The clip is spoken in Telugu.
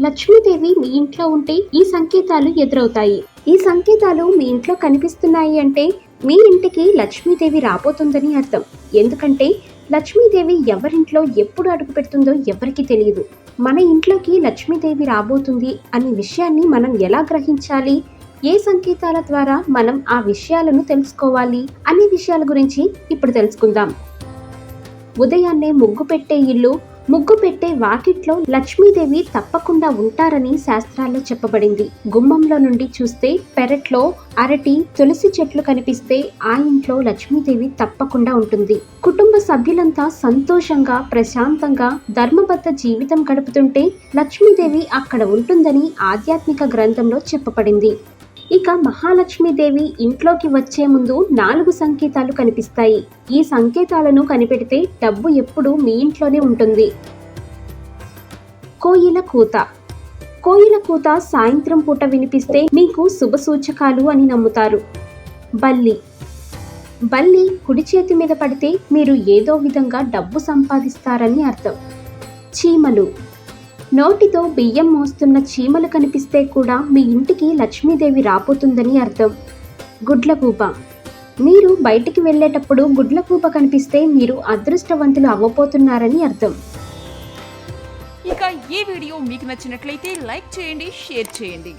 లక్ష్మీదేవి మీ ఇంట్లో ఉంటే ఈ సంకేతాలు ఎదురవుతాయి. ఈ సంకేతాలు మీ ఇంట్లో కనిపిస్తున్నాయి అంటే మీ ఇంటికి లక్ష్మీదేవి రాబోతుందని అర్థం. ఎందుకంటే లక్ష్మీదేవి ఎవరింట్లో ఎప్పుడు అడుగు పెడుతుందో ఎవరికి తెలియదు. మన ఇంట్లోకి లక్ష్మీదేవి రాబోతుంది అనే విషయాన్ని మనం ఎలా గ్రహించాలి? ఏ సంకేతాల ద్వారా మనం ఆ విషయాలను తెలుసుకోవాలి అనే విషయాల గురించి ఇప్పుడు తెలుసుకుందాం. ఉదయాన్నే ముగ్గు పెట్టే ఇల్లు ముగ్గు పెట్టే వాకిట్లో లక్ష్మీదేవి తప్పకుండా ఉంటారని శాస్త్రాల్లో చెప్పబడింది. గుమ్మంలో నుండి చూస్తే పెరట్లో అరటి తులసి చెట్లు కనిపిస్తే ఆ ఇంట్లో లక్ష్మీదేవి తప్పకుండా ఉంటుంది. కుటుంబ సభ్యులంతా సంతోషంగా ప్రశాంతంగా ధర్మబద్ధ జీవితం గడుపుతుంటే లక్ష్మీదేవి అక్కడ ఉంటుందని ఆధ్యాత్మిక గ్రంథంలో చెప్పబడింది. ఇక మహాలక్ష్మీదేవి ఇంట్లోకి వచ్చే ముందు నాలుగు సంకేతాలు కనిపిస్తాయి. ఈ సంకేతాలను కనిపెడితే డబ్బు ఎప్పుడు మీ ఇంట్లోనే ఉంటుంది. కోయిల కూత. కోయిల కూత సాయంత్రం పూట వినిపిస్తే మీకు శుభ సూచకాలు అని నమ్ముతారు. బల్లి. బల్లి కుడి చేతి మీద పడితే మీరు ఏదో విధంగా డబ్బు సంపాదిస్తారని అర్థం. చీమలు. నోటితో బియ్యం మోస్తున్న చీమలు కనిపిస్తే కూడా మీ ఇంటికి లక్ష్మీదేవి రాపోతుందని అర్థం. గుడ్లగూబ మీరు బయటికి వెళ్ళేటప్పుడు గుడ్లగూబ కనిపిస్తే మీరు అదృష్టవంతులు అవ్వబోతున్నారని అర్థం. ఇక ఈ వీడియో మీకు నచ్చినట్లయితే లైక్ చేయండి షేర్ చేయండి.